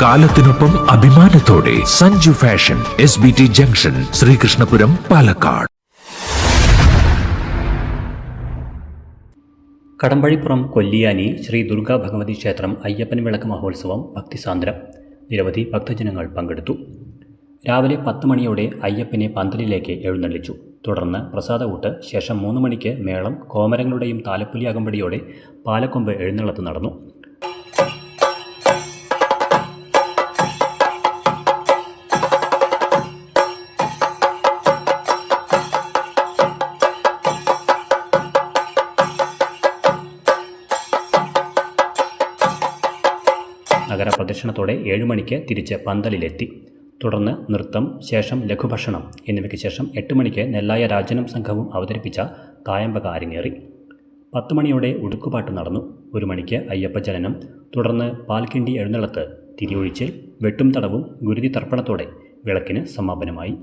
കാലത്തിനൊപ്പം അഭിമാനത്തോടെ Sanju fashion S B T junction Sreekrishnapuram Palakkad. Kadambazhipuram Kolliyani Sri Durga Bhagavathi ക്ഷേത്രം അയ്യപ്പൻ വിളക്ക് മഹോത്സവം ഭക്തിസാന്ദ്രം നിരവധി ഭക്തജനങ്ങൾ പങ്കെടുത്തു. രാവിലെ പത്ത് മണിയോടെ അയ്യപ്പനെ പന്തലിലേക്ക് എഴുന്നള്ളിച്ചു. തുടർന്ന് പ്രസാദകൂട്ട് ശേഷം മൂന്ന് മണിക്ക് മേളം കോമരങ്ങളുടെയും താലപ്പൊലി അകമ്പടിയോടെ പാലക്കൊമ്പ് എഴുന്നള്ളത്ത് നടന്നു. നഗരപ്രദക്ഷിണത്തോടെ ഏഴ് മണിക്ക് തിരിച്ച് പന്തലിലെത്തി. തുടർന്ന് നൃത്തം ശേഷം ലഘുഭക്ഷണം എന്നിവയ്ക്ക് ശേഷം എട്ട് മണിക്ക് നെല്ലായ രാജനം സംഘവും അവതരിപ്പിച്ച തായമ്പക അരങ്ങേറി. പത്ത് മണിയോടെ ഉടുക്കുപാട്ട് നടന്നു. ഒരു മണിക്ക് അയ്യപ്പജനനം തുടർന്ന് പാൽക്കിണ്ടി എഴുന്നള്ളത്ത് തിരിയൊഴിച്ചിൽ വെട്ടും തടവും ഗുരുതി തർപ്പണത്തോടെ വിളക്കിന് സമാപനമായി.